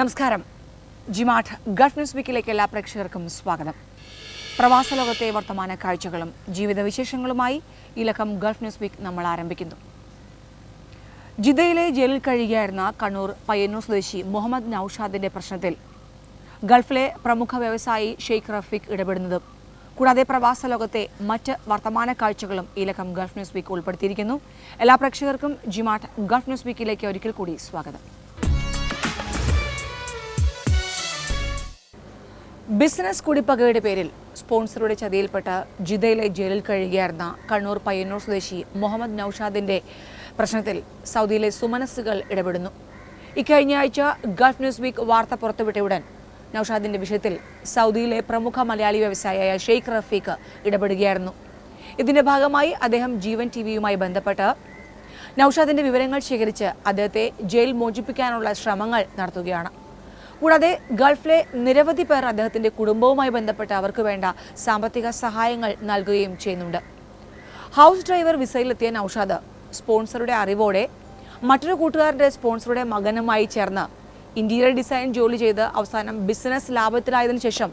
നമസ്കാരം. ജിമാഠ് Gulf news വീക്കിലേക്ക് എല്ലാ പ്രേക്ഷകർക്കും സ്വാഗതം. പ്രവാസ ലോകത്തെ വർത്തമാന കാഴ്ചകളും ജീവിത വിശേഷങ്ങളുമായി ഈ ലക്കം ഗൾഫ് ന്യൂസ് വീക്ക് നമ്മൾ ആരംഭിക്കുന്നു. ജിദ്ദയിലെ ജയിലിൽ കഴിയുകയായിരുന്ന കണ്ണൂർ പയ്യന്നൂർ സ്വദേശി മുഹമ്മദ് നൌഷാദിന്റെ പ്രശ്നത്തിൽ ഗൾഫിലെ പ്രമുഖ വ്യവസായി ഷെയ്ഖ് റഫീഖ് ഇടപെടുന്നതും. കൂടാതെ പ്രവാസ ലോകത്തെ മറ്റ് വർത്തമാന കാഴ്ചകളും ഈ ലക്കം ഗൾഫ് ന്യൂസ് വീക്ക് ഉൾപ്പെടുത്തിയിരിക്കുന്നു. എല്ലാ പ്രേക്ഷകർക്കും ജിമാട്ട് ഗൾഫ് ന്യൂസ് വീക്കിലേക്ക് ഒരിക്കൽ കൂടി സ്വാഗതം. ബിസിനസ് കുടിപ്പകയുടെ പേരിൽ സ്പോൺസറുടെ ചതിയിൽപ്പെട്ട ജിദ്ദയിലെ ജയിലിൽ കഴിയുകയായിരുന്ന കണ്ണൂർ പയ്യന്നൂർ സ്വദേശി മുഹമ്മദ് നൌഷാദിന്റെ പ്രശ്നത്തിൽ സൗദിയിലെ സുമനസ്സുകൾ ഇടപെടുന്നു. ഇക്കഴിഞ്ഞ ആഴ്ച ഗൾഫ് ന്യൂസ് വീക്ക് വാർത്ത പുറത്തുവിട്ടയുടൻ നൌഷാദിന്റെ വിഷയത്തിൽ സൗദിയിലെ പ്രമുഖ മലയാളി വ്യവസായിയായ ഷെയ്ഖ് റഫീഖ് ഇടപെടുകയായിരുന്നു. ഇതിന്റെ ഭാഗമായി അദ്ദേഹം ജീവൻ ടി വിയുമായി ബന്ധപ്പെട്ട് നൌഷാദിന്റെ വിവരങ്ങൾ ശേഖരിച്ച് അദ്ദേഹത്തെ ജയിൽ മോചിപ്പിക്കാനുള്ള ശ്രമങ്ങൾ നടത്തുകയാണ്. കൂടാതെ ഗൾഫിലെ നിരവധി പേർ അദ്ദേഹത്തിന്റെ കുടുംബവുമായി ബന്ധപ്പെട്ട് അവർക്ക് വേണ്ട സാമ്പത്തിക സഹായങ്ങൾ നൽകുകയും ചെയ്യുന്നുണ്ട്. ഹൗസ് ഡ്രൈവർ വിസയിലെത്തിയ നൌഷാദ് സ്പോൺസറുടെ അറിവോടെ മറ്റൊരു കൂട്ടുകാരന്റെ സ്പോൺസറുടെ മകനുമായി ചേർന്ന് ഇന്റീരിയർ ഡിസൈൻ ജോലി ചെയ്ത് അവസാനം ബിസിനസ് ലാഭത്തിലായതിനു ശേഷം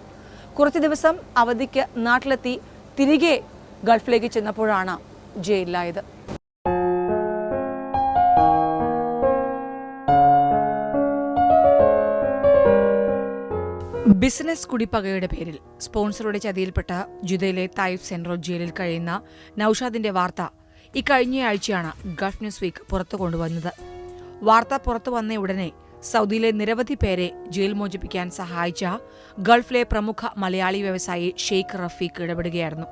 കുറച്ച് ദിവസം അവധിക്ക് നാട്ടിലെത്തി തിരികെ ഗൾഫിലേക്ക് ചെന്നപ്പോഴാണ് ജയിലിലായത്. ബിസിനസ് കുടിപ്പകയുടെ പേരിൽ സ്പോൺസറുടെ ചതിയിൽപ്പെട്ട ജുദയിലെ തായിഫ് സെൻട്രൽ ജയിലിൽ കഴിയുന്ന നൌഷാദിന്റെ വാർത്ത ഇക്കഴിഞ്ഞയാഴ്ചയാണ് ഗൾഫ് ന്യൂസ് വീക്ക് പുറത്തു കൊണ്ടുവന്നത്. വാർത്ത പുറത്തു വന്ന ഉടനെ സൗദിയിലെ നിരവധി പേരെ ജയിൽ മോചിപ്പിക്കാൻ സഹായിച്ച ഗൾഫിലെ പ്രമുഖ മലയാളി വ്യവസായി ഷെയ്ഖ് റഫീഖ് ഇടപെടുകയായിരുന്നു.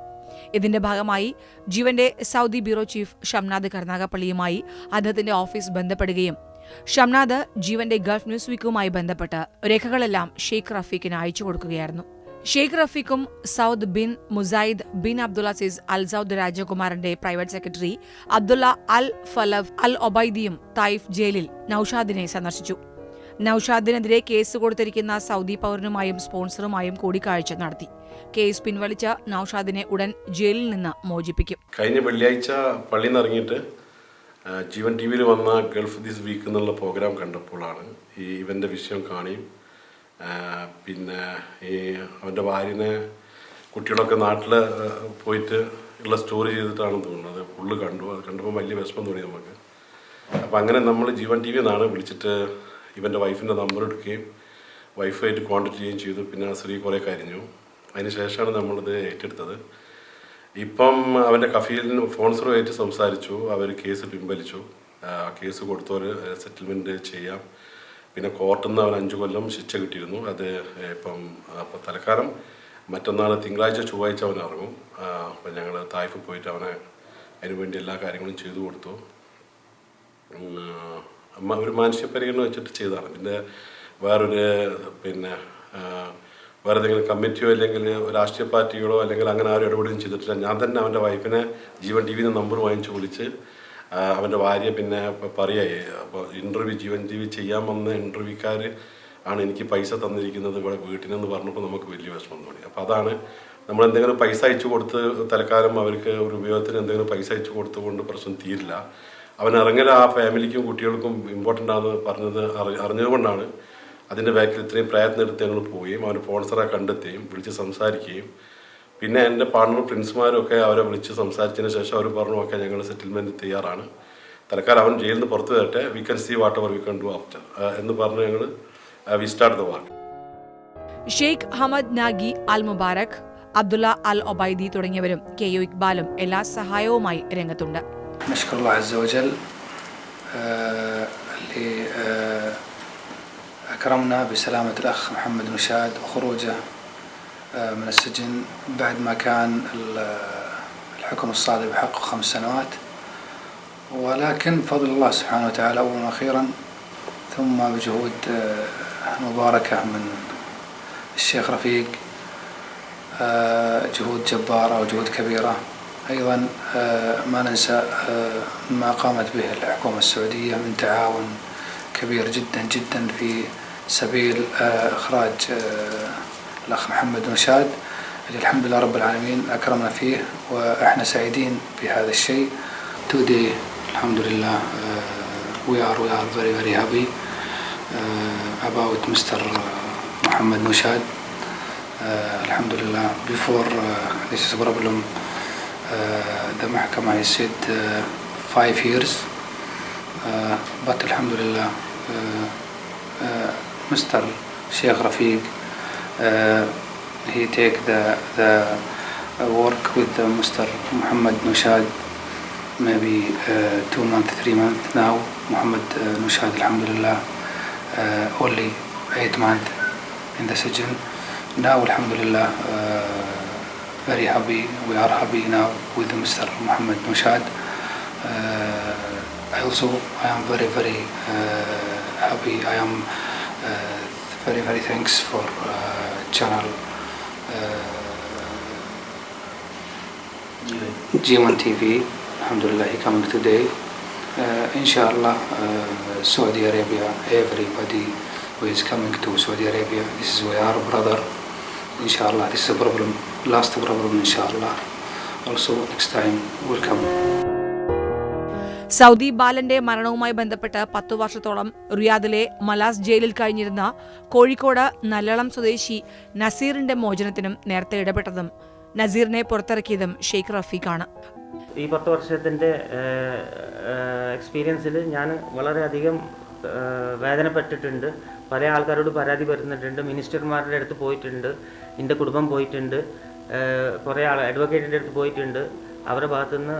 ഇതിന്റെ ഭാഗമായി ജീവന്റെ സൗദി ബ്യൂറോ ചീഫ് ഷംനാദ് കർണാകപ്പള്ളിയുമായി അദ്ദേഹത്തിന്റെ ഓഫീസ് ബന്ധപ്പെടുകയും ഷംനാദ് ജീവന്റെ ഗൾഫ് ന്യൂസ് വീക്കുമായി ബന്ധപ്പെട്ട് രേഖകളെല്ലാം ഷെയ്ഖ് റഫീഖിന് അയച്ചു കൊടുക്കുകയായിരുന്നു. Sheikh റഫീഖും Saud bin Musaid bin Abdullah Aziz Al Saud രാജകുമാരന്റെ private secretary Abdullah Al Falaf Al ഒബൈദിയും Taif ജയിലിൽ നൌഷാദിനെ സന്ദർശിച്ചു. നൌഷാദിനെതിരെ കേസ് കൊടുത്തിരിക്കുന്ന സൗദി പൗരനുമായും സ്പോൺസറുമായും കൂടിക്കാഴ്ച നടത്തി. കേസ് പിൻവലിച്ച നൌഷാദിനെ ഉടൻ ജയിലിൽ നിന്ന് മോചിപ്പിക്കും. കഴിഞ്ഞ വെള്ളിയാഴ്ച പള്ളിയിൽ ജീവൻ ടി വിയിൽ വന്ന ഗൾഫ് ദിസ് വീക്ക് എന്നുള്ള പ്രോഗ്രാം കണ്ടപ്പോഴാണ് ഈ ഇവന്റെ വിഷയം കാണിയും പിന്നെ ഈ അവന്റെ ഭാര്യനെ കുട്ടികളൊക്കെ നാട്ടിൽ പോയിട്ട് ഉള്ള സ്റ്റോറി ചെയ്തിട്ടാണ് തോന്നുന്നത് ഫുള്ള് കണ്ടു. അത് കണ്ടപ്പോൾ വലിയ വിഷമം തോന്നി നമുക്ക്. അപ്പോൾ അങ്ങനെ നമ്മൾ ജീവൻ ടി വി എന്നാണ് വിളിച്ചിട്ട് ഇവന്റെ വൈഫിന്റെ നമ്പർ എടുക്കുകയും വൈഫായിട്ട് കോൺടാക്ട് ചെയ്യുകയും ചെയ്തു. പിന്നെ ആ സ്ത്രീ കുറേ കരിഞ്ഞു. അതിന് ശേഷമാണ് നമ്മളിത് ഏറ്റെടുത്തത്. ഇപ്പം അവന്റെ കഫീലിന് സ്പോൺസറുമായിട്ട് സംസാരിച്ചു അവർ കേസ് പിൻവലിച്ചു. കേസ് കൊടുത്തവർ സെറ്റിൽമെന്റ് ചെയ്യാം. പിന്നെ കോർട്ടിൽ നിന്ന് അവൻ അഞ്ച് കൊല്ലം ശിക്ഷ കിട്ടിയിരുന്നു. അത് ഇപ്പം അപ്പോൾ തൽക്കാലം മറ്റന്നാൾ തിങ്കളാഴ്ച ചൊവ്വാഴ്ച അവൻ ഇറങ്ങും. അപ്പം ഞങ്ങൾ തായ്ഫ് പോയിട്ട് അവനെ അതിനുവേണ്ടി എല്ലാ കാര്യങ്ങളും ചെയ്തു കൊടുത്തു. ഒരു മാനുഷ്യ പരിഗണന വെച്ചിട്ട് ചെയ്തതാണ്. പിന്നെ വേറൊരു പിന്നെ വേറെ ഏതെങ്കിലും കമ്മിറ്റിയോ അല്ലെങ്കിൽ രാഷ്ട്രീയ പാർട്ടികളോ അല്ലെങ്കിൽ അങ്ങനെ ആരും ഇടപെടുകയും ചെയ്തിട്ടില്ല. ഞാൻ തന്നെ അവന്റെ വൈഫിനെ ജീവൻ ടി വിന്ന് നമ്പർ വാങ്ങിച്ച് വിളിച്ച് അവന്റെ ഭാര്യ പിന്നെ പറയായി അപ്പോൾ ഇന്റർവ്യൂ ജീവൻ ടി വി ചെയ്യാൻ വന്ന ഇന്റർവ്യൂക്കാർ ആണ് എനിക്ക് പൈസ തന്നിരിക്കുന്നത് ഇവിടെ വീട്ടിനെന്ന് പറഞ്ഞപ്പോൾ നമുക്ക് വലിയ വിഷമം തോന്നി. അപ്പോൾ അതാണ് നമ്മൾ എന്തെങ്കിലും പൈസ അയച്ചു കൊടുത്ത് തൽക്കാലം അവർക്ക് ഒരു ഉപയോഗത്തിന് എന്തെങ്കിലും പൈസ അയച്ചു കൊടുത്തുകൊണ്ട് പ്രശ്നം തീരില്ല. അവൻ ഇറങ്ങൽ ആ ഫാമിലിക്കും കുട്ടികൾക്കും ഇമ്പോർട്ടന്റ് ആണെന്ന് പറഞ്ഞത് അറി അറിഞ്ഞതുകൊണ്ടാണ് അതിന്റെ ബാക്കിൽ ഇത്രയും പ്രയത്നം എടുത്ത് ഞങ്ങൾ പോവുകയും അവന്റെ സ്പോൺസറെ കണ്ടെത്തുകയും വിളിച്ച് സംസാരിക്കുകയും. പിന്നെ എന്റെ പാർട്ണർ പ്രിൻസുമാരും ഒക്കെ അവരെ വിളിച്ച് സംസാരിച്ചതിന് ശേഷം അവർ പറഞ്ഞു ഒക്കെ ഞങ്ങൾ സെറ്റിൽമെന്റ് തയ്യാറാണ്. തൽക്കാലം അവൻ ജയിലിൽ നിന്ന് പുറത്ത് വരട്ടെ. We can see whatever we can do after എന്ന് പറഞ്ഞ് ഞങ്ങൾ we start the work Sheikh Hamad Naji Al Mubarak Abdullah Al Obaidi തുടങ്ങിയവരും കെ യു ഇക്ബാലും എല്ലാ സഹായവുമായി രംഗത്തുണ്ട്. أكرمنا بسلامة الأخ محمد نشاد وخروجه آه، من السجن بعد ما كان ال- الحكم الصادر بحقه خمس سنوات. ولكن بفضل الله سبحانه وتعالى أولا وأخيرا ثم بجهود آه، مباركة من الشيخ رفيق آه، جهود جبارة وجهود كبيرة. أيضا ما ننسى ما قامت به الحكومة السعودية من تعاون كبير جدا جدا في سبيل آه، إخراج آه، الأخ محمد نشاد اللي الحمد لله رب العالمين أكرمنا فيه وأحنا سعيدين بهذا الشيء. تودي الحمد لله وي ار وي ار فيري فيري هابي اباوت مستر محمد نشاد الحمد لله بيفور ذيس از بروبلم ذا محكمة هي سيد فايف ييرز بات الحمد لله uh, uh, uh, uh, Mr. Sheikh Rafiq, uh, he take the, the uh, work with uh, Mr. Muhammad Nushad maybe uh, two months, three months now. Muhammad uh, Nushad, Alhamdulillah, uh, only eight months in the Sijin. Now, Alhamdulillah, uh, very happy. We are happy now with Mr. Muhammad Nushad. Uh, I also, I am very, very uh, happy. I am uh, very, very thanks for uh, channel. Uh, G1 TV, Alhamdulillah, coming today. Uh, inshallah, uh, Saudi Arabia, everybody who is coming to Saudi Arabia, this is we are brother. Inshallah, this is a problem, last problem, inshallah. Also, next time, welcome. Saudi ബാലന്റെ മരണവുമായി ബന്ധപ്പെട്ട് പത്തു വർഷത്തോളം റിയാദിലെ മലാസ് ജയിലിൽ കഴിഞ്ഞിരുന്ന കോഴിക്കോട് നല്ലളം സ്വദേശി നസീറിന്റെ മോചനത്തിനും നേരത്തെ ഇടപെട്ടതും നസീറിനെ പുറത്തിറക്കിയതും ഷെയ്ഖ് റഫീഖാണ്. ഈ പത്ത് വർഷത്തിന്റെ എക്സ്പീരിയൻസിൽ ഞാൻ വളരെയധികം വേദനപ്പെട്ടിട്ടുണ്ട്. പല ആൾക്കാരോട് പരാതി വരുന്നിട്ടുണ്ട് മിനിസ്റ്റർമാരുടെ അടുത്ത് പോയിട്ടുണ്ട്. എന്റെ കുടുംബം പോയിട്ടുണ്ട്. കുറേ ആൾ അഡ്വക്കേറ്റിന്റെ അടുത്ത് പോയിട്ടുണ്ട്. അവരുടെ ഭാഗത്തുനിന്ന്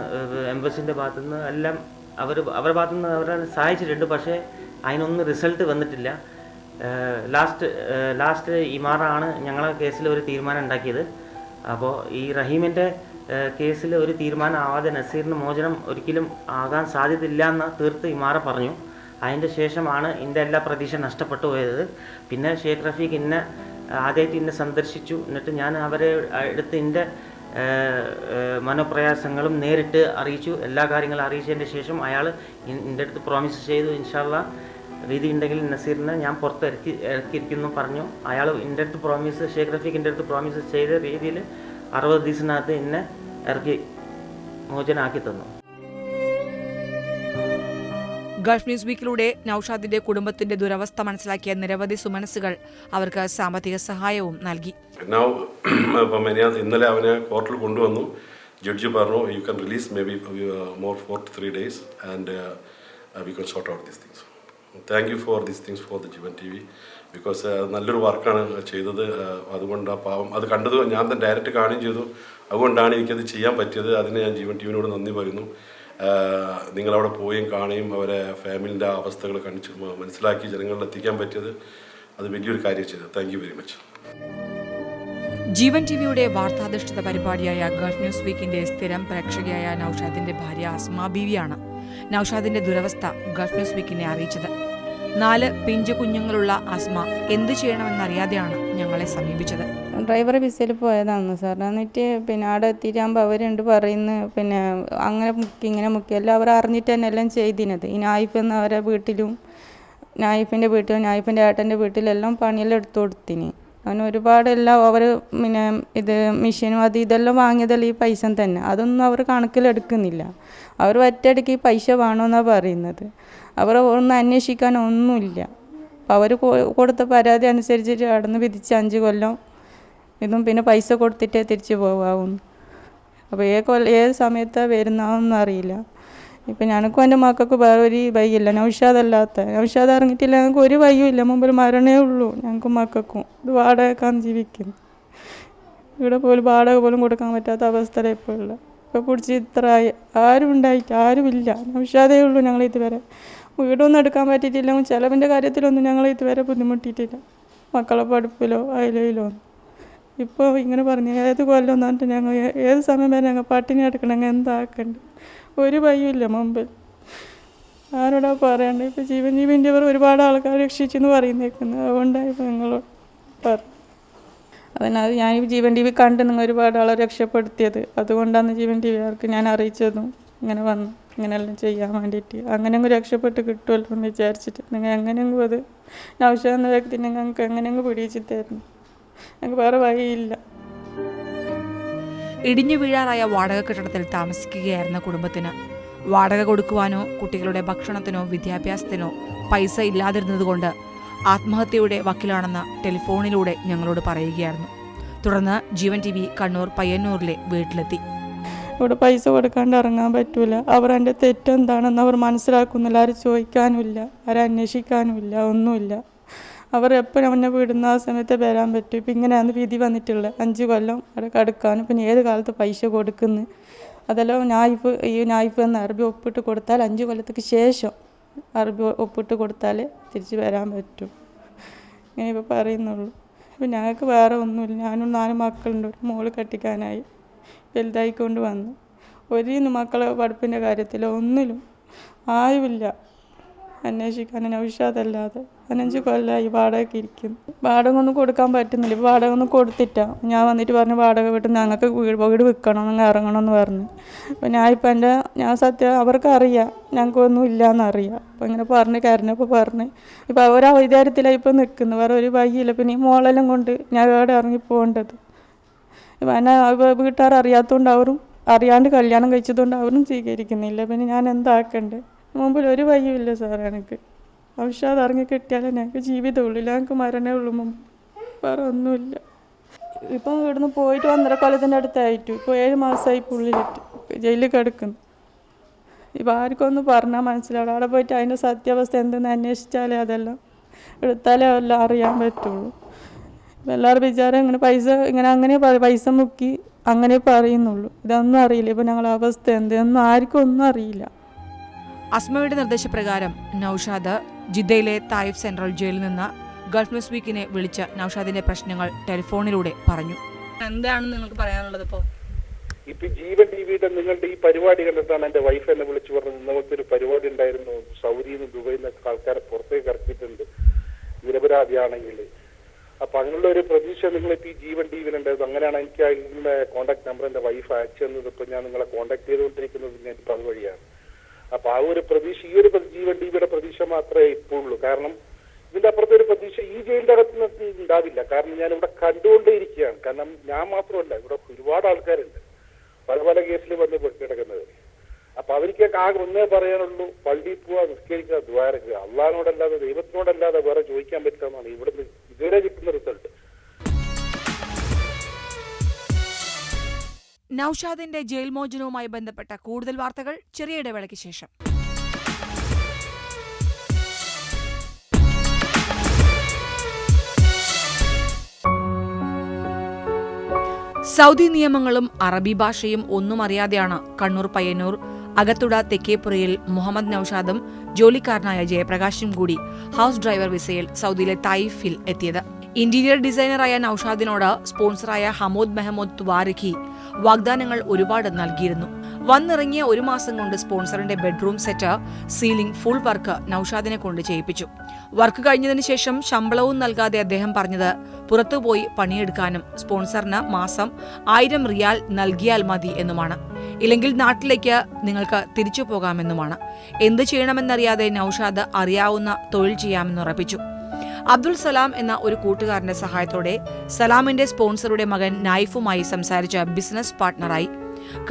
എംബസിന്റെ ഭാഗത്തുനിന്ന് എല്ലാം അവർ അവരുടെ ഭാഗത്തുനിന്ന് അവരെ സഹായിച്ചിട്ടുണ്ട്. പക്ഷേ അതിനൊന്നും റിസൾട്ട് വന്നിട്ടില്ല. ലാസ്റ്റ് ലാസ്റ്റ് ഇമാറാണ് ഞങ്ങളെ കേസിൽ ഒരു തീരുമാനം ഉണ്ടാക്കിയത്. അപ്പോൾ ഈ റഹീമിന്റെ കേസിൽ ഒരു തീരുമാനം ആവാതെ നസീറിന് മോചനം ഒരിക്കലും ആകാൻ സാധ്യതയില്ല എന്ന് തീർത്ത് ഇമാറ പറഞ്ഞു. അതിന്റെ ശേഷമാണ് എന്റെ എല്ലാ പ്രതീക്ഷ നഷ്ടപ്പെട്ടു പോയത്. പിന്നെ ഷേഖ് റഫീഖ് എന്നെ ആദ്യമായിട്ട് എന്നെ സന്ദർശിച്ചു. എന്നിട്ട് ഞാൻ അവരെ എടുത്ത് എന്റെ മനോപ്രയാസങ്ങളും നേരിട്ട് അറിയിച്ചു. എല്ലാ കാര്യങ്ങളും അറിയിച്ചതിന്റെ ശേഷം അയാൾ എന്റെ അടുത്ത് പ്രോമിസ് ചെയ്തു. ഇൻഷാല്ല രീതി ഉണ്ടെങ്കിൽ നസീറിനെ ഞാൻ പുറത്ത് ഇറക്കി ഇറക്കിയിരിക്കുന്നു പറഞ്ഞു. അയാൾ എന്റെ അടുത്ത് പ്രോമിസ് ഷേഖ് റഫീഖ് എന്റെ അടുത്ത് പ്രോമിസ് ചെയ്ത രീതിയിൽ അറുപത് ദിവസത്തിനകത്ത് എന്നെ ഇറക്കി മോചനാക്കി തന്നു. ഗൾഫ് ന്യൂസ് വീക്കിലൂടെ നൌഷാദിന്റെ കുടുംബത്തിന്റെ ദുരവസ്ഥ മനസ്സിലാക്കിയ നിരവധി സുമനസ്സുകൾ അവർക്ക് സാമ്പത്തിക സഹായവും നൽകി. ഇന്നലെ അവനെ കോർട്ടിൽ കൊണ്ടുവന്നു. ജഡ്ജി പറഞ്ഞു you can release maybe more for two three days and we can sort out these things thank you for these things for the Jeevan T V because നല്ലൊരു വർക്കാണ് ചെയ്തത്. Uh, അതുകൊണ്ട് ആ പാവം. അത് കണ്ടത് ഞാൻ തന്നെ ഡയറക്റ്റ് കാണുകയും ചെയ്തു. അതുകൊണ്ടാണ് എനിക്കത് ചെയ്യാൻ പറ്റിയത്. അതിന് ഞാൻ ജീവൻ ടി വിനോട് നന്ദി പറയുന്നു. നിങ്ങളവിടെ പോവുകയും കാണുകയും അവരെ ഫാമിലിന്റെ അവസ്ഥകൾ കാണിച്ച് മനസ്സിലാക്കി ജനങ്ങളിൽ എത്തിക്കാൻ പറ്റിയത് അത് വലിയൊരു കാര്യം ചെയ്തത് thank you very much Jeevan ടിവിയുടെ വാർത്താധിഷ്ഠിത പരിപാടിയായ ഗൾഫ് ന്യൂസ് വീക്കിന്റെ സ്ഥിരം പ്രേക്ഷകയായ നൌഷാദിന്റെ ഭാര്യ അസ്മ ബീവിയാണ് നൌഷാദിന്റെ ദുരവസ്ഥ ഗൾഫ് ന്യൂസ് വീക്കിനെ അറിയിച്ചത്. നാല് പിഞ്ചു കുഞ്ഞുങ്ങളുള്ള അസ്മ എന്തു ചെയ്യണമെന്നറിയാതെയാണ് ഞങ്ങളെ സമീപിച്ചത്. ഡ്രൈവറെ വിസയിൽ പോയതാണ്. സാർ എന്നിട്ട് പിന്നെ അവിടെ എത്തിയിട്ടാകുമ്പോൾ അവരുണ്ട് പറയുന്നു പിന്നെ അങ്ങനെ മുക്കി ഇങ്ങനെ മുക്കി. എല്ലാം അവർ അറിഞ്ഞിട്ട് തന്നെ എല്ലാം ചെയ്തിരുന്നത് ഈ നായിഫ് എന്ന അവരെ വീട്ടിലും നായിഫിന്റെ വീട്ടിലും നായിഫിന്റെ ഏട്ടന്റെ വീട്ടിലെല്ലാം പണിയെല്ലാം എടുത്തു കൊടുത്തിന്. അങ്ങനെ ഒരുപാട് എല്ലാം അവർ പിന്നെ ഇത് മെഷീനും അത് ഇതെല്ലാം വാങ്ങിയതെല്ലാം ഈ പൈസ തന്നെ. അതൊന്നും അവർ കണക്കിലെടുക്കുന്നില്ല അവർ ഒറ്റയടിക്ക് ഈ പൈസ വേണമെന്നാണ് പറയുന്നത്. അവർ ഒന്നും അന്വേഷിക്കാൻ ഒന്നുമില്ല. അപ്പോൾ അവർ കൊടുത്ത പരാതി അനുസരിച്ചിട്ട് അവിടെ നിന്ന് വിധിച്ച് അഞ്ച് കൊല്ലം ഇതും പിന്നെ പൈസ കൊടുത്തിട്ടേ തിരിച്ചു പോവാവും അപ്പോൾ ഏ കൊല്ല ഏത് സമയത്താണ് വരുന്നതെന്ന് അറിയില്ല. ഇപ്പം ഞങ്ങൾക്കും എന്റെ മക്കൾക്ക് വേറെ ഒരു വയ്യില്ല നൗഷാദല്ലാത്ത നൗഷാദ് ഇറങ്ങിയിട്ടില്ല ഞങ്ങൾക്ക് ഒരു വയ്യും ഇല്ല. മുമ്പിൽ മരണേ ഉള്ളൂ ഞങ്ങൾക്കും മക്കൾക്കും. ഇത് വാടകക്കാൻ ജീവിക്കും ഇവിടെ പോലും വാടക പോലും കൊടുക്കാൻ പറ്റാത്ത അവസ്ഥയിലാണ് ഇപ്പോൾ ഉള്ളത്. ഇപ്പോൾ പിടിച്ച് ഇത്ര ആരും ഉണ്ടായിട്ട് ആരുമില്ല. നൗഷാദേ ഉള്ളൂ ഞങ്ങൾ ഇതുവരെ. വീടൊന്നും എടുക്കാൻ പറ്റിയിട്ടില്ല. ചിലവിന്റെ കാര്യത്തിലൊന്നും ഞങ്ങൾ ഇതുവരെ ബുദ്ധിമുട്ടിയിട്ടില്ല. മക്കളെ പഠിപ്പിലോ അയലയിലോ ഒന്നും. ഇപ്പോൾ ഇങ്ങനെ പറഞ്ഞു. ഏത് കൊല്ലം എന്നിട്ട് ഞങ്ങൾ ഏത് സമയം വരെ ഞങ്ങൾ പട്ടിണി എടുക്കണം എന്താക്കണ്ട്? ഒരു വയ്യുമില്ല മുമ്പിൽ ആരോടാ പറയണ്ട? ഇപ്പോൾ ജീവൻ ജീവന്റെ അവർ ഒരുപാട് ആൾക്കാർ രക്ഷിച്ചെന്ന് പറയുന്നേക്കുന്നു. അതുകൊണ്ടാണ് ഇപ്പോൾ നിങ്ങളോട് പറഞ്ഞു അതിനത് ഞാൻ ജീവൻ ടി വി കണ്ട് നിങ്ങൾ ഒരുപാട് ആളെ രക്ഷപ്പെടുത്തിയത്. അതുകൊണ്ടാണ് ജീവൻ ടി ആർക്ക് ഞാൻ അറിയിച്ചതും ഇങ്ങനെ വന്നു ഇങ്ങനെയെല്ലാം ചെയ്യാൻ വേണ്ടിയിട്ട്. അങ്ങനെയെങ്കിലും രക്ഷപ്പെട്ട് കിട്ടുമല്ലോ എന്ന് വിചാരിച്ചിട്ട്. നിങ്ങൾ എങ്ങനെയെങ്കിലും അത് ആവശ്യമെന്ന വ്യക്തി ഞങ്ങൾക്ക് എങ്ങനെയെങ്കിലും പിടിച്ചിട്ടായിരുന്നു ഞങ്ങൾക്ക് വേറെ വഴിയില്ല. ഇടിഞ്ഞു വീഴാറായ വാടക കെട്ടിടത്തിൽ താമസിക്കുകയായിരുന്ന കുടുംബത്തിന് വാടക കൊടുക്കുവാനോ കുട്ടികളുടെ ഭക്ഷണത്തിനോ വിദ്യാഭ്യാസത്തിനോ പൈസ ഇല്ലാതിരുന്നതുകൊണ്ട് ആത്മഹത്യയുടെ വക്കിലാണെന്ന് ടെലിഫോണിലൂടെ ഞങ്ങളോട് പറയുകയായിരുന്നു. തുടർന്ന് ജീവൻ ടി വി കണ്ണൂർ പയ്യന്നൂരിലെ വീട്ടിലെത്തി. ഇവിടെ പൈസ കൊടുക്കാണ്ട് ഇറങ്ങാൻ പറ്റൂല. അവർ എന്റെ തെറ്റെന്താണെന്ന് അവർ മനസ്സിലാക്കുന്നില്ല. ആരും ചോദിക്കാനുമില്ല. ആരും അന്വേഷിക്കാനുമില്ല. ഒന്നുമില്ല. അവർ എപ്പോഴും അവനെ വിടുന്ന ആ സമയത്ത് വരാൻ പറ്റും. ഇപ്പം ഇങ്ങനെയാണ് വിധി വന്നിട്ടുള്ളത്. അഞ്ച് കൊല്ലം അവിടെ കടുക്കാനും പിന്നെ ഏത് കാലത്ത് പൈസ കൊടുക്കുന്നു? അതെല്ലാം നായിഫ് ഈ നായിഫ് എന്ന അറബി ഒപ്പിട്ട് കൊടുത്താൽ അഞ്ച് കൊല്ലത്തേക്ക് ശേഷം അറബി ഒപ്പിട്ട് കൊടുത്താൽ തിരിച്ച് വരാൻ പറ്റും. ഇങ്ങനെ ഇപ്പോൾ പറയുന്നുള്ളൂ. അപ്പം ഞങ്ങൾക്ക് വേറെ ഒന്നുമില്ല. ഞാനും നാല് മക്കളുണ്ട്. ഒരു മോൾ കെട്ടിക്കാനായി വലുതായിക്കൊണ്ട് വന്നു. ഒരു മക്കളെ പഠിപ്പിന്റെ കാര്യത്തിൽ ഒന്നിലും ആയുമില്ല അന്വേഷിക്കാൻ നൗഷാദല്ലാതെ പതിനഞ്ച് കൊല്ലമായി വാടകയ്ക്ക് ഇരിക്കുന്നു വാടക ഒന്നും കൊടുക്കാൻ പറ്റുന്നില്ല. വാടക ഒന്നും കൊടുത്തിട്ടാ. ഞാൻ വന്നിട്ട് പറഞ്ഞു വാടക വീട്ടിൽ ഞങ്ങൾക്ക് വീട് വീട് വിൽക്കണം നിങ്ങൾ ഇറങ്ങണം എന്ന് പറഞ്ഞു. അപ്പോൾ ഞാൻ ഇപ്പം എന്റെ ഞാൻ സത്യം അവർക്ക് അറിയാം ഞങ്ങൾക്കൊന്നും ഇല്ലയെന്ന് അറിയാം. അപ്പോൾ ഇങ്ങനെ പറഞ്ഞ് കരഞ്ഞപ്പോൾ പറഞ്ഞ്. ഇപ്പോൾ അവർ അവൈകാര്യത്തിലാണ് ഇപ്പോൾ നിൽക്കുന്നു. വേറെ ഒരു വഴിയില്ല. പിന്നെ ഈ മോളെല്ലാം കൊണ്ട് ഞാൻ ഇവിടെ ഇറങ്ങി പോകേണ്ടത്. ഇപ്പം എന്നെ വീട്ടുകാർ അറിയാത്തതുകൊണ്ട് അവരും അറിയാണ്ട് കല്യാണം കഴിച്ചതുകൊണ്ട് അവരും സ്വീകരിക്കുന്നില്ല. പിന്നെ ഞാൻ എന്താക്കണ്ടേ? മുമ്പിൽ ഒരു വഴിയുമില്ല സാറേ എനിക്ക്. ഔഷധം ഇറങ്ങിക്കിട്ടിയാലേ ഞങ്ങൾക്ക് ജീവിതമുള്ളൂ ഞങ്ങൾക്ക് മരണേ ഉള്ളൂ മുമ്പ്. വേറെ ഒന്നുമില്ല. ഇപ്പം ഇവിടുന്ന് പോയിട്ട് ഒന്നര കൊല്ലത്തിന്റെ അടുത്തായിട്ടു. ഇപ്പോൾ ഏഴ് മാസമായി പുള്ളിലിട്ട് ജയിലിൽ കിടക്കുന്നു. ഇപ്പം ആർക്കൊന്ന് പറഞ്ഞാൽ മനസ്സിലാവും. അവിടെ പോയിട്ട് അതിന്റെ സത്യാവസ്ഥ എന്തെന്ന് അന്വേഷിച്ചാലേ അതെല്ലാം എടുത്താലേ എല്ലാം അറിയാൻ പറ്റുള്ളൂ. എല്ലാവരും വിചാരം ഇങ്ങനെ പൈസ ഇങ്ങനെ അങ്ങനെ പൈസ മുക്കി അങ്ങനെ പറയുന്നുള്ളൂ. ഇതൊന്നും അറിയില്ല. ഇപ്പം ഞങ്ങളുടെ അവസ്ഥ എന്തെന്നും ആർക്കും ഒന്നും അറിയില്ല. അസ്മയുടെ നിർദ്ദേശപ്രകാരം നൌഷാദ് ജിദ്ദയിലെ തായിഫ് സെൻട്രൽ ജയിലിൽ നിന്ന് ഗൾഫ് ന്യൂസ് വീക്കിനെ വിളിച്ച് നൌഷാദിന്റെ പ്രശ്നങ്ങൾ ടെലിഫോണിലൂടെ പറഞ്ഞു. എന്താണ് നിങ്ങൾക്ക് പറയാനുള്ളത് ഇപ്പോ? ഇപ്പൊ ജീവൻ ടിവിയുടെ നിങ്ങളുടെ ഈ പരിപാടി കണ്ടിട്ടാണ് എന്റെ വൈഫ് എന്നെ വിളിച്ചു പറഞ്ഞത്. ഒരു പരിപാടി ഉണ്ടായിരുന്നു. സൗദിയിൽ നിന്ന് ദുബൈയിൽ നിന്നൊക്കെ ആൾക്കാരെ പുറത്തേക്ക് ഇറക്കിയിട്ടുണ്ട്. നിരപരാധിയാണെങ്കിൽ. അപ്പൊ അങ്ങനെയുള്ള ഒരു പ്രതീക്ഷ നിങ്ങൾ ഇപ്പൊ ഈ ജീവൻ ടിവിയിലുണ്ടായിരുന്നു അങ്ങനെയാണ് എനിക്ക് അതിന്റെ കോണ്ടാക്ട് നമ്പർ എന്റെ വൈഫ് അയച്ചു തന്നത്. ഇപ്പൊ ഞാൻ നിങ്ങളെ കോണ്ടാക്ട് ചെയ്തുകൊണ്ടിരിക്കുന്നത് ഞാൻ ഇപ്പൊ അതുവഴിയാണ് അപ്പൊ ആ ഒരു പ്രതീക്ഷ ഈ ഒരു ജീവൻ പ്രതീക്ഷ മാത്രമേ ഇപ്പോഴുള്ളൂ. കാരണം ഇതിന്റെ അപ്പുറത്തെ ഒരു പ്രതീക്ഷ ഈ ജയിലിന്റെ അകത്ത് ഉണ്ടാവില്ല. കാരണം ഞാൻ ഇവിടെ കണ്ടുകൊണ്ടേ ഇരിക്കുകയാണ്. കാരണം ഞാൻ മാത്രമല്ല ഇവിടെ ഒരുപാട് ആൾക്കാരുണ്ട്. പല പല കേസിൽ വന്ന് കിടക്കുന്നത്. അപ്പൊ അവർക്കൊക്കെ ആകെ ഒന്നേ പറയാനുള്ളൂ പള്ളിയിൽ പോവാ നിസ്കരിക്കുക ദ്വാരക്കുക. അള്ളഹാനോടല്ലാതെ ദൈവത്തിനോടല്ലാതെ വേറെ ചോദിക്കാൻ പറ്റില്ല ഇവിടുന്ന് ഇതുവരെ കിട്ടുന്ന റിസൾട്ട് നൌഷാദിന്റെ ജയിൽ മോചനവുമായി ബന്ധപ്പെട്ട കൂടുതൽ വാർത്തകൾ ചെറിയ ഇടവേളയ്ക്ക് ശേഷം. സൗദി നിയമങ്ങളും അറബി ഭാഷയും ഒന്നും അറിയാതെയാണ് കണ്ണൂർ പയ്യന്നൂർ അകത്തുട തെക്കേപ്പുറയിൽ മുഹമ്മദ് നൌഷാദും ജോലിക്കാരനായ ജയപ്രകാശും കൂടി ഹൗസ് ഡ്രൈവർ വിസയിൽ സൗദിയിലെ തായിഫിൽ എത്തിയത്. ഇന്റീരിയർ ഡിസൈനറായ നൌഷാദിനോട് സ്പോൺസറായ ഹമോദ് മെഹമ്മൂദ് തുവാരിഖി വാഗ്ദാനങ്ങൾ ഒരുപാട് നൽകിയിരുന്നു. വന്നിറങ്ങിയ ഒരു മാസം കൊണ്ട് സ്പോൺസറിന്റെ bedroom set ceiling full work നൌഷാദിനെ കൊണ്ട് ചെയ്യിപ്പിച്ചു. വർക്ക് കഴിഞ്ഞതിന് ശേഷം ശമ്പളവും നൽകാതെ അദ്ദേഹം പറഞ്ഞത് പുറത്തുപോയി പണിയെടുക്കാനും സ്പോൺസറിന് മാസം ആയിരം റിയാൽ നൽകിയാൽ മതി എന്നുമാണ്. ഇല്ലെങ്കിൽ നാട്ടിലേക്ക് നിങ്ങൾക്ക് തിരിച്ചു പോകാമെന്നുമാണ്. എന്ത് ചെയ്യണമെന്നറിയാതെ നൌഷാദ് അറിയാവുന്ന തൊഴിൽ ചെയ്യാമെന്ന് ഉറപ്പിച്ചു അബ്ദുൾ സലാം എന്ന ഒരു കൂട്ടുകാരന്റെ സഹായത്തോടെ സലാമിന്റെ സ്പോൺസറുടെ മകൻ നൈഫുമായി സംസാരിച്ച ബിസിനസ് പാർട്ട്ണറായി.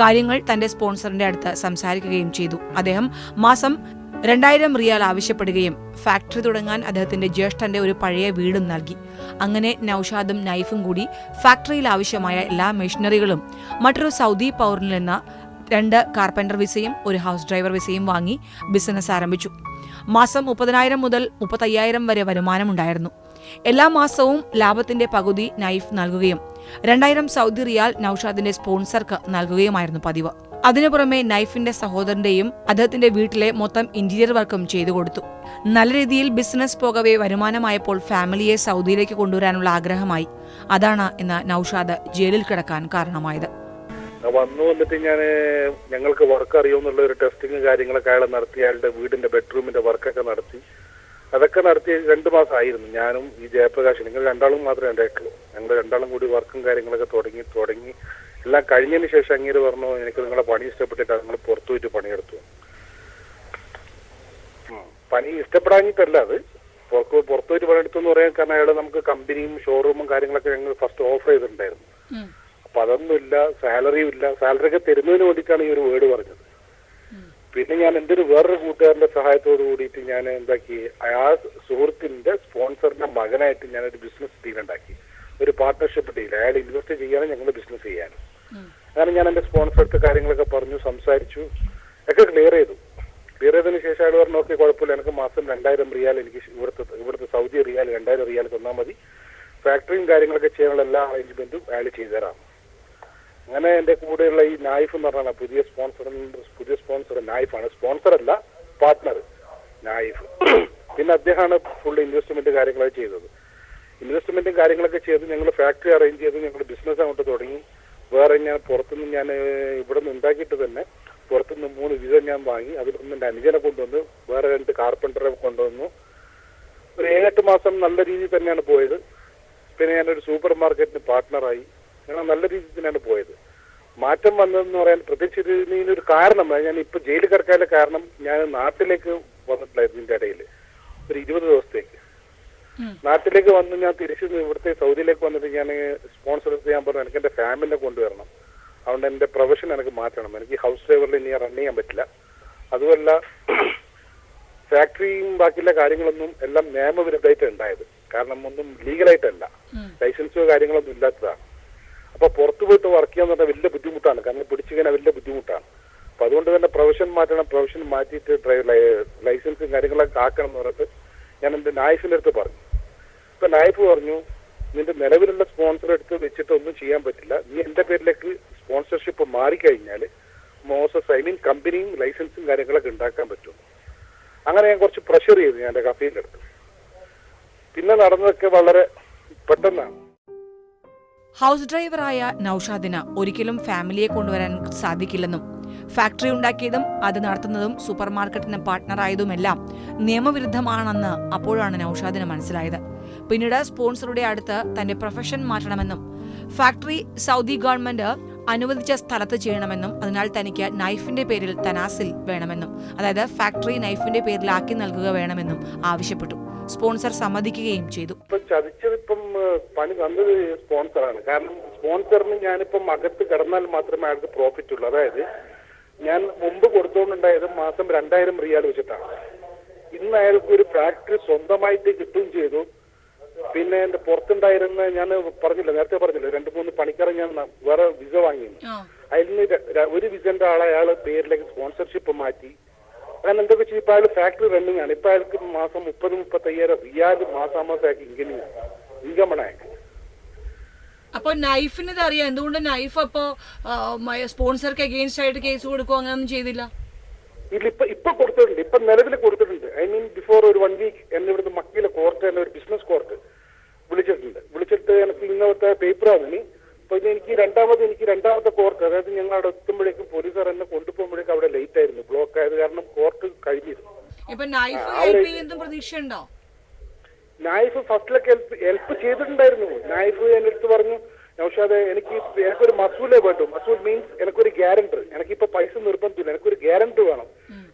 കാര്യങ്ങൾ തന്റെ സ്പോൺസറിന്റെ അടുത്ത് സംസാരിക്കുകയും ചെയ്തു. അദ്ദേഹം മാസം രണ്ടായിരം റിയാൽ ആവശ്യപ്പെടുകയും ഫാക്ടറി തുടങ്ങാൻ അദ്ദേഹത്തിന്റെ ജ്യേഷ്ഠന്റെ ഒരു പഴയ വീടും നൽകി. അങ്ങനെ നൌഷാദും നൈഫും കൂടി ഫാക്ടറിയിൽ ആവശ്യമായ എല്ലാ മെഷീനറികളും മറ്റൊരു സൗദി പൗരനിൽ നിന്ന് രണ്ട് കാർപ്പന്റർ വിസയും ഒരു ഹൗസ് ഡ്രൈവർ വിസയും വാങ്ങി ബിസിനസ് ആരംഭിച്ചു. മാസം മുപ്പതിനായിരം മുതൽ മുപ്പത്തയ്യായിരം വരെ വരുമാനമുണ്ടായിരുന്നു. എല്ലാ മാസവും ലാഭത്തിന്റെ പകുതി നൈഫ് നൽകുകയും രണ്ടായിരം സൗദി റിയാൽ നൌഷാദിന്റെ സ്പോൺസർക്ക് നൽകുകയുമായിരുന്നു പതിവ്. അതിനു പുറമെ നൈഫിന്റെ സഹോദരന്റെയും അദ്ദേഹത്തിന്റെ വീട്ടിലെ മൊത്തം ഇന്റീരിയർ വർക്കും ചെയ്തു കൊടുത്തു. നല്ല രീതിയിൽ ബിസിനസ് പോകവെ വരുമാനമായപ്പോൾ ഫാമിലിയെ സൗദിയിലേക്ക് കൊണ്ടുവരാനുള്ള ആഗ്രഹമായി. അതാണ് ഇന്ന് നൌഷാദ് ജയിലിൽ കിടക്കാൻ കാരണമായത്. വന്നു വന്നിട്ട് ഞാൻ ഞങ്ങൾക്ക് വർക്ക് അറിയുമെന്നുള്ള ഒരു ടെസ്റ്റിങ് കാര്യങ്ങളൊക്കെ അയാൾ നടത്തി അയാളുടെ വീടിന്റെ ബെഡ്റൂമിന്റെ വർക്കൊക്കെ നടത്തി. അതൊക്കെ നടത്തി രണ്ട് മാസമായിരുന്നു ഞാനും ഈ ജയപ്രകാശ് നിങ്ങൾ രണ്ടാളും മാത്രമേ ഉണ്ടായിട്ടുള്ളൂ ഞങ്ങൾ രണ്ടാളും കൂടി വർക്കും കാര്യങ്ങളൊക്കെ തുടങ്ങി തുടങ്ങി. എല്ലാം കഴിഞ്ഞതിന് ശേഷം അങ്ങേര് പറഞ്ഞു എനിക്ക് നിങ്ങളെ പണി ഇഷ്ടപ്പെട്ടിട്ട് നിങ്ങൾ പുറത്തു പോയിട്ട് പണിയെടുത്തു പണി ഇഷ്ടപ്പെടാഞ്ഞിട്ടല്ല അത്. പുറത്ത് പുറത്തു പോയിട്ട് പണിയെടുത്തു എന്ന് പറയാൻ കാരണം അയാൾ നമുക്ക് കമ്പനിയും ഷോറൂമും കാര്യങ്ങളൊക്കെ ഞങ്ങൾ ഫസ്റ്റ് ഓഫർ ചെയ്തിട്ടുണ്ടായിരുന്നു. അപ്പൊ അതൊന്നുമില്ല സാലറിയും ഇല്ല സാലറി ഒക്കെ തരുന്നതിന് വേണ്ടിയിട്ടാണ് ഈ ഒരു വേർഡ് പറഞ്ഞത്. പിന്നെ ഞാൻ എന്റെ ഒരു വേറൊരു കൂട്ടുകാരന്റെ സഹായത്തോട് കൂടിയിട്ട് ഞാൻ എന്താക്കി ആ സുഹൃത്തിന്റെ സ്പോൺസറിന്റെ മകനായിട്ട് ഒരു ബിസിനസ് ഡീൽ ഉണ്ടാക്കി. ഒരു പാർട്ട്ണർഷിപ്പ് ഡീൽ അയാൾ ഇൻവെസ്റ്റ് ചെയ്യാനും ഞങ്ങൾ ബിസിനസ് ചെയ്യാനും. അങ്ങനെ ഞാൻ എന്റെ സ്പോൺസർക്ക് കാര്യങ്ങളൊക്കെ പറഞ്ഞു സംസാരിച്ചു. ഒക്കെ ക്ലിയർ ചെയ്തു. ക്ലിയർ ചെയ്തതിന് ശേഷം അയാൾ പറഞ്ഞു ഓക്കെ കുഴപ്പമില്ല. എനിക്ക് മാസം രണ്ടായിരം റിയാൽ എനിക്ക് ഇവിടുത്തെ ഇവിടുത്തെ സൗദി റിയാൽ രണ്ടായിരം റിയാൽ തന്നാൽ മതി. ഫാക്ടറിയും കാര്യങ്ങളൊക്കെ ചെയ്യാനുള്ള എല്ലാ അറേഞ്ച്മെന്റും അയാൾ ചെയ്തുതരാം. അങ്ങനെ എന്റെ കൂടെയുള്ള ഈ നായിഫ് എന്ന് പറഞ്ഞാൽ പുതിയ സ്പോൺസർ പുതിയ സ്പോൺസർ നായിഫാണ്. സ്പോൺസർ അല്ല പാർട്ട്ണർ നായിഫ്. പിന്നെ അദ്ദേഹമാണ് ഫുൾ ഇൻവെസ്റ്റ്മെന്റ് കാര്യങ്ങളൊക്കെ ചെയ്തത്. ഇൻവെസ്റ്റ്മെന്റും കാര്യങ്ങളൊക്കെ ചെയ്ത് ഞങ്ങൾ ഫാക്ടറി അറേഞ്ച് ചെയ്ത് ഞങ്ങൾ ബിസിനസ് അങ്ങോട്ട് തുടങ്ങി. വേറെ ഞാൻ പുറത്തുനിന്ന് ഞാൻ ഇവിടെ നിന്ന് ഉണ്ടാക്കിയിട്ട് തന്നെ പുറത്തുനിന്ന് മൂന്ന് വിസ ഞാൻ വാങ്ങി. അതിലൊന്ന് എന്റെ അനുജനെ കൊണ്ടുവന്നു വേറെ രണ്ട് കാർപ്പന്ററെ കൊണ്ടുവന്നു. ഒരു ഏഴെട്ട് മാസം നല്ല രീതിയിൽ തന്നെയാണ് പോയത്. പിന്നെ ഞാനൊരു സൂപ്പർ മാർക്കറ്റിന് പാർട്ട്ണറായി ഞങ്ങൾ നല്ല രീതിയിൽ തന്നെയാണ് പോയത്. മാറ്റം വന്നതെന്ന് പറയാൻ പ്രത്യേകിച്ച് ഇതിനൊരു കാരണം. ഞാൻ ഇപ്പൊ ജയിലിൽ കിടക്കാനുള്ള കാരണം ഞാൻ നാട്ടിലേക്ക് വന്നിട്ടില്ലായിരുന്നു ഇതിന്റെ ഇടയിൽ. ഒരു ഇരുപത് ദിവസത്തേക്ക്. നാട്ടിലേക്ക് വന്ന് ഞാൻ തിരിച്ച് ഇവിടുത്തെ സൗദിയിലേക്ക് വന്നിട്ട് ഞാൻ സ്പോൺസർ ചെയ്യാൻ പറഞ്ഞു എനിക്ക് എന്റെ ഫാമിലിനെ കൊണ്ടുവരണം. അതുകൊണ്ട് എന്റെ പ്രൊഫഷൻ എനിക്ക് മാറ്റണം. എനിക്ക് ഹൗസ് ഡ്രൈവറിൽ ഇനി റൺ ചെയ്യാൻ പറ്റില്ല. അതുമല്ല ഫാക്ടറിയും ബാക്കിയുള്ള കാര്യങ്ങളൊന്നും എല്ലാം നിയമവിരുദ്ധമായിട്ട് ഉണ്ടായത്. കാരണം ഒന്നും ലീഗലായിട്ടല്ല ലൈസൻസോ കാര്യങ്ങളൊന്നും ഇല്ലാത്തതാണ്. അപ്പൊ പുറത്തു പോയിട്ട് വർക്ക് ചെയ്യാന്ന് പറഞ്ഞാൽ വലിയ ബുദ്ധിമുട്ടാണ്. കാരണം പിടിച്ചിങ്ങനെ വലിയ ബുദ്ധിമുട്ടാണ്. അപ്പൊ അതുകൊണ്ട് തന്നെ പ്രൊഫഷൻ മാറ്റണം പ്രൊഫഷൻ മാറ്റിയിട്ട് ഡ്രൈവ് ലൈസൻസും കാര്യങ്ങളൊക്കെ ആക്കണം എന്ന് പറഞ്ഞിട്ട് ഞാൻ എന്റെ നായിഫിന്റെ അടുത്ത് പറഞ്ഞു. ഇപ്പൊ നായിഫ് പറഞ്ഞു നിന്റെ നിലവിലുള്ള സ്പോൺസർ എടുത്ത് വെച്ചിട്ട് ഒന്നും ചെയ്യാൻ പറ്റില്ല. നീ എന്റെ പേരിലേക്ക് സ്പോൺസർഷിപ്പ് മാറിക്കഴിഞ്ഞാൽ മോസസ് ഐ മീൻ കമ്പനിയും ലൈസൻസും കാര്യങ്ങളൊക്കെ ഉണ്ടാക്കാൻ പറ്റും. അങ്ങനെ ഞാൻ കുറച്ച് പ്രഷർ ചെയ്തു ഞാൻ എന്റെ കഫീന്റെ അടുത്ത്. പിന്നെ നടന്നതൊക്കെ വളരെ പെട്ടെന്നാണ്. ഹൗസ് ഡ്രൈവറായ നൌഷാദിന് ഒരിക്കലും ഫാമിലിയെ കൊണ്ടുവരാൻ സാധിക്കില്ലെന്നും ഫാക്ടറി ഉണ്ടാക്കിയതും അത് നടത്തുന്നതും സൂപ്പർ മാർക്കറ്റിന് പാർട്ട്ണറായതുമെല്ലാം നിയമവിരുദ്ധമാണെന്ന് അപ്പോഴാണ് നൌഷാദിന് മനസ്സിലായത്. പിന്നീട് സ്പോൺസറുടെ അടുത്ത് തന്റെ പ്രൊഫഷൻ മാറ്റണമെന്നും ഫാക്ടറി സൗദി ഗവൺമെന്റ് അനുവദിച്ച സ്ഥലത്ത് ചെയ്യണമെന്നും അതിനാൽ തനിക്ക് നൈഫിന്റെ പേരിൽ തനാസിൽ വേണമെന്നും അതായത് ഫാക്ടറി നൈഫിന്റെ പേരിൽ ആക്കി നൽകുക വേണമെന്നും ആവശ്യപ്പെട്ടു. സ്പോൺസർ സമ്മതിക്കുകയും ചെയ്തു. പണി തന്നത് സ്പോൺസറാണ്. കാരണം സ്പോൺസറിന് ഞാനിപ്പം അകത്ത് കിടന്നാൽ മാത്രമേ അയാൾക്ക് പ്രോഫിറ്റ് ഉള്ളൂ അതായത് ഞാൻ മുമ്പ് കൊടുത്തോണ്ടുണ്ടായത് മാസം രണ്ടായിരം റിയാൽ വെച്ചിട്ടാണ്. ഇന്ന് അയാൾക്ക് ഒരു ഫാക്ടറി സ്വന്തമായിട്ട് കിട്ടുകയും ചെയ്തു. പിന്നെ എന്റെ പുറത്തുണ്ടായിരുന്ന ഞാൻ പറഞ്ഞില്ല നേരത്തെ പറഞ്ഞില്ല രണ്ട് മൂന്ന് പണിക്കാരെ ഞാൻ വേറെ വിസ വാങ്ങിയിരുന്നു. അതിൽ നിന്ന് ഒരു വിസന്റെ ആളെ അയാൾ പേരിലേക്ക് സ്പോൺസർഷിപ്പ് മാറ്റി. അങ്ങനെ എന്തൊക്കെ വെച്ചാൽ ഇപ്പൊ അയാൾ ഫാക്ടറി റണ്ണിങ് ആണ്. ഇപ്പൊ അയാൾക്ക് മാസം മുപ്പത് മുപ്പത്തയ്യായിരം റിയാൽ മാസാമാസം അയാൾക്ക് ഇൻകം ഇൻകമാണ് അയാൾക്ക്. അപ്പൊ നൈഫിന് ഇത് അറിയാം എന്തുകൊണ്ട് നൈഫ് അപ്പോ സ്പോൺസർക്ക് അഗെയിൻസ്റ്റ് ആയിട്ട് കേസ് കൊടുക്കുക അങ്ങനെയൊന്നും ചെയ്തില്ല. ഇല്ല ഇപ്പൊ ഇപ്പൊ കൊടുത്തിട്ടുണ്ട്. ഇപ്പൊ നിലവിൽ കൊടുത്തിട്ടുണ്ട്. ഐ മീൻ ബിഫോർ ഒരു വൺ വീക്ക് എന്നെ ഇവിടുന്ന് മക്കയിലെ കോർട്ട് എന്നൊരു ഒരു ബിസിനസ് കോർട്ട് വിളിച്ചിട്ടുണ്ട്. വിളിച്ചിട്ട് എനിക്ക് ഇന്നത്തെ പേപ്പറാണ് ഇത് എനിക്ക് രണ്ടാമത് എനിക്ക് രണ്ടാമത്തെ കോർട്ട് അതായത് ഞങ്ങൾ അവിടെ എത്തുമ്പോഴേക്കും പോലീസുകാർ എന്നെ കൊണ്ടുപോകുമ്പോഴേക്കും അവിടെ ലേറ്റ് ആയിരുന്നു. ബ്ലോക്ക് ആയത് കാരണം കോർട്ട് കഴിഞ്ഞിരുന്നു. ഇപ്പൊ നൈഫ് ആ, ഹെൽപ്പ് ഒരു- ചെയ്യുന്ന പ്രതീക്ഷയുണ്ടോ? നായിഫ് ഫസ്റ്റിലൊക്കെ ഹെൽപ്പ് ഹെൽപ്പ് ചെയ്തിട്ടുണ്ടായിരുന്നു. നൈഫ് എന്റെ അടുത്ത് പറഞ്ഞു നൗഷാദ് എനിക്ക് എനിക്കൊരു മസൂലേ വേണ്ടു. മസൂൽ മീൻസ് എനിക്കൊരു ഗ്യാരണ്ടർ എനിക്കിപ്പോ പൈസ നിർബന്ധമില്ല. എനിക്കൊരു ഗ്യാരണ്ടർ വേണം.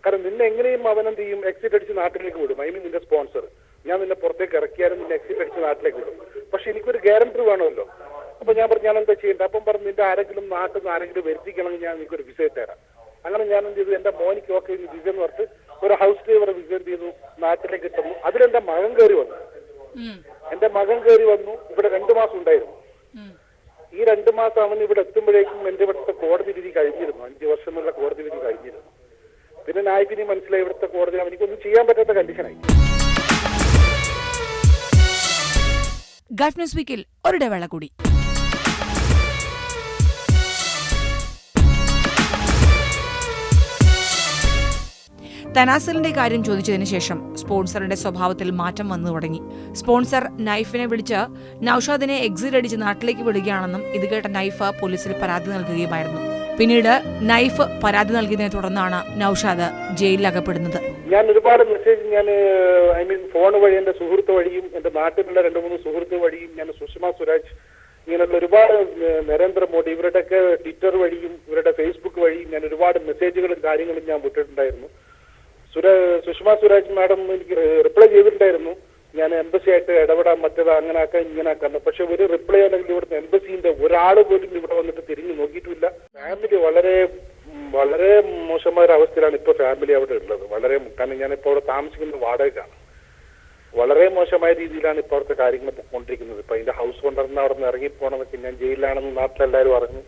കാരണം നിന്നെ എങ്ങനെയും അവൻ എന്ത് ചെയ്യും? എക്സിറ്റ് അടിച്ച് നാട്ടിലേക്ക് വിടും. ഐ മീൻ നിന്റെ സ്പോൺസർ ഞാൻ നിന്നെ പുറത്തേക്ക് ഇറക്കിയാലും നിന്നെ എക്സിറ്റ് അടിച്ച് നാട്ടിലേക്ക് വിടും. പക്ഷെ എനിക്കൊരു ഗ്യാരണ്ടർ വേണമല്ലോ. അപ്പൊ ഞാൻ പറഞ്ഞു ഞാൻ എന്താ ചെയ്യേണ്ടത്? അപ്പം പറഞ്ഞു നിന്റെ ആരെങ്കിലും നാട്ടിൽ നിന്ന് ആരെങ്കിലും വരുത്തിക്കണമെങ്കിൽ ഞാൻ നിനക്കൊരു വിസ തരാം. അങ്ങനെ ഞാൻ എന്ത് ചെയ്തു? എന്റെ മോനിക്ക് ഓക്കെ വിസ എന്ന് പറഞ്ഞിട്ട് ഒരു ഹൗസ് ഡ്രൈവറെ വിസ എന്ത് ചെയ്തു? നാട്ടിലേക്ക് തന്നു അതിലെന്റെ മകൻ കയറി വന്നു. എന്റെ മകൻ കയറി വന്നു. ഇവിടെ രണ്ടു മാസം ഉണ്ടായിരുന്നു. ഈ രണ്ടു മാസം അവൻ ഇവിടെ എത്തുമ്പോഴേക്കും എന്റെ ഇവിടുത്തെ കോടതി വിധി കഴിഞ്ഞിരുന്നു. അഞ്ചു വർഷം എന്നുള്ള കോടതി വിധി കഴിഞ്ഞിരുന്നു. പിന്നെ നായ്പിനി മനസ്സിലായി ഇവിടുത്തെ കോടതി അവനിക്കൊന്നും ചെയ്യാൻ പറ്റാത്ത കണ്ടീഷനായി ഗൾഫ് ന്യൂസ് വീക്കിൽ ഒരിടവേള കൂടി. തനാസലിന്റെ കാര്യം ചോദിച്ചതിന് ശേഷം സ്പോൺസറിന്റെ സ്വഭാവത്തിൽ മാറ്റം വന്നു തുടങ്ങി. സ്പോൺസർ നൈഫിനെ വിളിച്ച് നൌഷാദിനെ എക്സിറ്റ് അടിച്ച് നാട്ടിലേക്ക് വിടുകയാണെന്നും ഇത് കേട്ട നൈഫ് പോലീസിൽ പരാതി നൽകുകയുമായിരുന്നു. പിന്നീട് നൈഫ് പരാതി നൽകിയതിനെ തുടർന്നാണ് നൌഷാദ് ജയിലിൽ അകപ്പെടുന്നത്. ഞാൻ ഒരുപാട് മെസ്സേജ് ഞാൻ ഐ മീൻ ഫോൺ വഴി എന്റെ സുഹൃത്ത് വഴിയും എന്റെ നാട്ടിലുള്ള രണ്ട് മൂന്ന് സുഹൃത്ത് വഴിയും ഞാൻ സുഷമ സ്വരാജ് ഇങ്ങനെയുള്ള ഒരുപാട് നരേന്ദ്ര നരേന്ദ്രമോദി ഇവരുടെയൊക്കെ ട്വിറ്റർ വഴിയും ഇവരുടെ ഫേസ്ബുക്ക് വഴിയും ഞാൻ ഒരുപാട് മെസ്സേജുകളും കാര്യങ്ങളും ഞാൻ വിട്ടിട്ടുണ്ടായിരുന്നു. സുഷമ സ്വരാജ് മാഡം എനിക്ക് റിപ്ലൈ ചെയ്തിട്ടുണ്ടായിരുന്നു. ഞാൻ എംബസി ആയിട്ട് ഇടപെടാൻ മറ്റേതാ അങ്ങനെ ആക്കാൻ ഇങ്ങനെ ആക്കാൻ പക്ഷെ ഒരു റിപ്ലൈ അല്ലെങ്കിൽ ഇവിടുത്തെ എംബസിന്റെ ഒരാൾ പോലും ഇവിടെ വന്നിട്ട് തിരിഞ്ഞു നോക്കിയിട്ടില്ല. ഫാമിലി വളരെ വളരെ മോശമായ ഒരു അവസ്ഥയിലാണ് ഇപ്പൊ ഫാമിലി അവിടെ ഉള്ളത്. വളരെ കാരണം ഞാനിപ്പോ അവിടെ താമസിക്കുന്നത് വാടകയ്ക്കാണ് വളരെ മോശമായ രീതിയിലാണ് ഇപ്പോൾ അവിടുത്തെ കാര്യങ്ങൾ പോയിക്കൊണ്ടിരിക്കുന്നത് ഇപ്പൊ അതിന്റെ ഹൗസ് കൊണ്ടുവരുന്ന അവിടെ നിന്ന് ഇറങ്ങിപ്പോണെന്നൊക്കെ ഞാൻ ജയിലിലാണെന്ന് നാട്ടിലെല്ലാവരും അറിഞ്ഞു.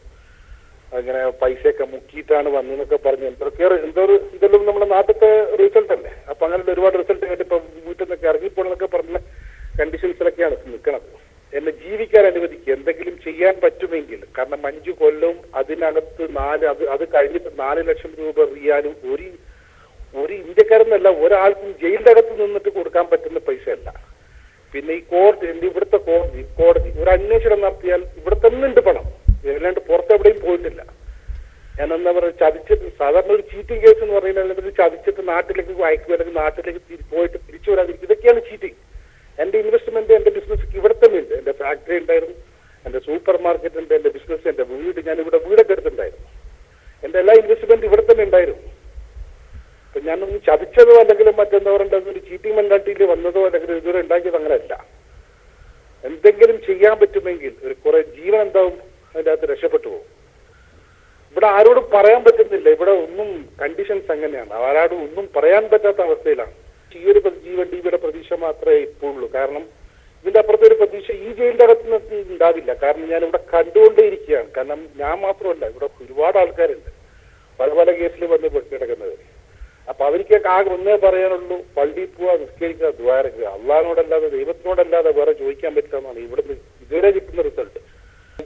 അങ്ങനെ പൈസയൊക്കെ മുക്കിയിട്ടാണ് വന്നതെന്നൊക്കെ പറഞ്ഞ്. എന്തൊക്കെ എന്തോ ഇതെല്ലാം നമ്മുടെ നാട്ടിലത്തെ റിസൾട്ട് അല്ലേ? അപ്പൊ അങ്ങനെ ഒരുപാട് റിസൾട്ട് കേട്ട് ഇപ്പൊ വീട്ടിൽ നിന്നൊക്കെ ഇറങ്ങിപ്പോണെന്നൊക്കെ പറഞ്ഞ കണ്ടീഷൻസിലൊക്കെയാണ് നിൽക്കുന്നത് എന്നെ ജീവിക്കാൻ അനുവദിക്കുക എന്തെങ്കിലും ചെയ്യാൻ പറ്റുമെങ്കിൽ. കാരണം അഞ്ച് കൊല്ലവും അതിനകത്ത് നാല് അത് അത് കഴിഞ്ഞിട്ട് നാല് ലക്ഷം രൂപ റിയാനും ഒരു ഒരു ഇന്ത്യക്കാരെന്നല്ല ഒരാൾക്കും ജയിലിന്റെ അകത്ത് നിന്നിട്ട് കൊടുക്കാൻ പറ്റുന്ന പൈസ അല്ല പിന്നെ ഈ കോടതി ഇവിടുത്തെ കോടതി കോടതി ഒരു അന്വേഷണം നടത്തിയാൽ ഇവിടെ തന്നെ ഉണ്ട് പണം. അല്ലാണ്ട് പുറത്തെവിടെയും പോയിട്ടില്ല. ഞാൻ എന്താ പറയുക ചതിച്ചിട്ട് സാധാരണ ഒരു ചീറ്റിംഗ് കേസ് എന്ന് പറയുന്നത് ചതിച്ചിട്ട് നാട്ടിലേക്ക് അയക്കുക അല്ലെങ്കിൽ നാട്ടിലേക്ക് പോയിട്ട് തിരിച്ചു വരാതിരിക്കും ഇതൊക്കെയാണ് ചീറ്റിംഗ് എന്റെ ഇൻവെസ്റ്റ്മെന്റ് എന്റെ ബിസിനസ് ഇവിടെ തന്നെ ഉണ്ട്. എന്റെ ഫാക്ടറി ഉണ്ടായിരുന്നു. എന്റെ സൂപ്പർ മാർക്കറ്റ് ഉണ്ട്. എന്റെ ബിസിനസ് എന്റെ വീട്. ഞാൻ ഇവിടെ വീടൊക്കെ എടുത്തിട്ടുണ്ടായിരുന്നു. എന്റെ എല്ലാ ഇൻവെസ്റ്റ്മെന്റ് ഇവിടെ തന്നെ ഉണ്ടായിരുന്നു. അപ്പൊ ഞാനൊന്നും ചതിച്ചതോ അല്ലെങ്കിൽ മറ്റെന്താ പറയേണ്ടത്? ഒരു ചീറ്റിംഗ് മെന്റാലിറ്റിയിൽ വന്നതോ അല്ലെങ്കിൽ ഇതുവരെ ഉണ്ടാക്കിയത് അങ്ങനെയല്ല. എന്തെങ്കിലും ചെയ്യാൻ പറ്റുമെങ്കിൽ ഒരു കുറെ ജീവൻ എന്താവും? അതിന്റെ അകത്ത് രക്ഷപ്പെട്ടു പോകും. ഇവിടെ ആരോടും പറയാൻ പറ്റുന്നില്ല. ഇവിടെ ഒന്നും കണ്ടീഷൻസ് അങ്ങനെയാണ്. ആരോടും ഒന്നും പറയാൻ പറ്റാത്ത അവസ്ഥയിലാണ്. ഈ ഒരു ജീവൻ ഡിബിയുടെ പ്രതീക്ഷ മാത്രമേ ഇപ്പോഴുള്ളൂ. കാരണം ഇതിന്റെ അപ്പുറത്തെ ഒരു പ്രതീക്ഷ ഈ ജയിലിന്റെ അകത്ത് ഉണ്ടാവില്ല. കാരണം ഞാൻ ഇവിടെ കണ്ടുകൊണ്ടേയിരിക്കുകയാണ് കാരണം ഞാൻ മാത്രമല്ല ഇവിടെ ഒരുപാട് ആൾക്കാരുണ്ട്. പല പല കേസിൽ വന്ന് കിടക്കുന്നത്. അപ്പൊ അവർക്കൊക്കെ ആകെ ഒന്നേ പറയാനുള്ളൂ. പള്ളിയിൽ പോവാ നിസ്കരിക്കുക ദ്വാരക്കുക. അള്ളഹാനോടല്ലാതെ ദൈവത്തിനോടല്ലാതെ വേറെ ചോദിക്കാൻ പറ്റില്ല എന്നാണ് ഇവിടുന്ന് ഇതുവരെ കിട്ടുന്ന റിസൾട്ട്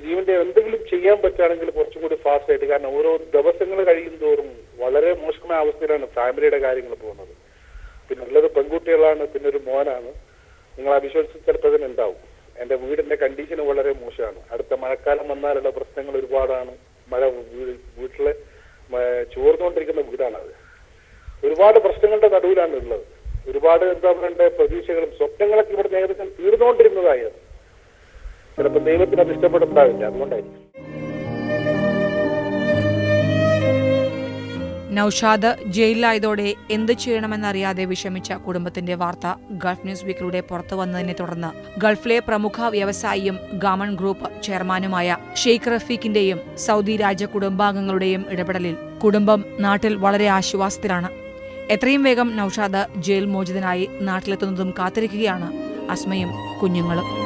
ജീവന്റെ എന്തെങ്കിലും ചെയ്യാൻ പറ്റുകയാണെങ്കിൽ കുറച്ചും കൂടി ഫാസ്റ്റ് ആയിട്ട്. കാരണം ഓരോ ദിവസങ്ങൾ കഴിയും തോറും വളരെ മോശമായ അവസ്ഥയിലാണ് ഫാമിലിയുടെ കാര്യങ്ങൾ പോകുന്നത്. പിന്നെ ഉള്ളത് പെൺകുട്ടികളാണ് പിന്നെ ഒരു മോനാണ്. നിങ്ങൾ അവിശ്വസിച്ച് വിശ്വസിച്ച് ചിലപ്പോൾ തന്നെ ഉണ്ടാവും. എന്റെ വീടിന്റെ കണ്ടീഷൻ വളരെ മോശമാണ്. അടുത്ത മഴക്കാലം വന്നാലുള്ള പ്രശ്നങ്ങൾ ഒരുപാടാണ്. മഴ വീട്ടിലെ ചോർന്നുകൊണ്ടിരിക്കുന്ന ചോർന്നുകൊണ്ടിരിക്കുന്ന വീടാണത് ഒരുപാട് പ്രശ്നങ്ങളുടെ നടുവിലാണ് ഉള്ളത്. ഒരുപാട് എന്താ പറയണ്ടേ പ്രതീക്ഷകളും സ്വപ്നങ്ങളൊക്കെ ഇവിടെ ഏകദേശം തീർന്നുകൊണ്ടിരുന്നതായത് ചിലപ്പോൾ ദൈവത്തിന് അത് ഇഷ്ടപ്പെടുന്നുണ്ടാവില്ല. അതുകൊണ്ടായിരിക്കും. നൌഷാദ് ജയിലിലായതോടെ എന്ത് ചെയ്യണമെന്നറിയാതെ വിഷമിച്ച കുടുംബത്തിന്റെ വാർത്ത ഗൾഫ് ന്യൂസ് വീക്കിലൂടെ പുറത്തു വന്നതിനെ തുടർന്ന് ഗൾഫിലെ പ്രമുഖ വ്യവസായിയും ഗാമൺ ഗ്രൂപ്പ് ചെയർമാനുമായ ഷെയ്ഖ് റഫീഖിന്റെയും സൗദി രാജ കുടുംബാംഗങ്ങളുടെയും ഇടപെടലിൽ കുടുംബം നാട്ടിൽ വളരെ ആശ്വാസത്തിലാണ്. എത്രയും വേഗം നൌഷാദ് ജയിൽ മോചിതനായി നാട്ടിലെത്തുന്നതും കാത്തിരിക്കുകയാണ് അസ്മയും കുഞ്ഞുങ്ങളും.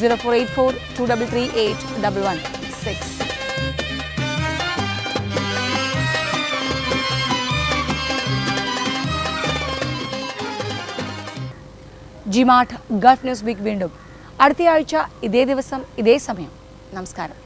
zero four eight four two double three eight double one six ജിമാഠ് Gulf news week വീണ്ടും അടുത്തയാഴ്ച ഇതേ ദിവസം ഇതേ സമയം. നമസ്കാരം.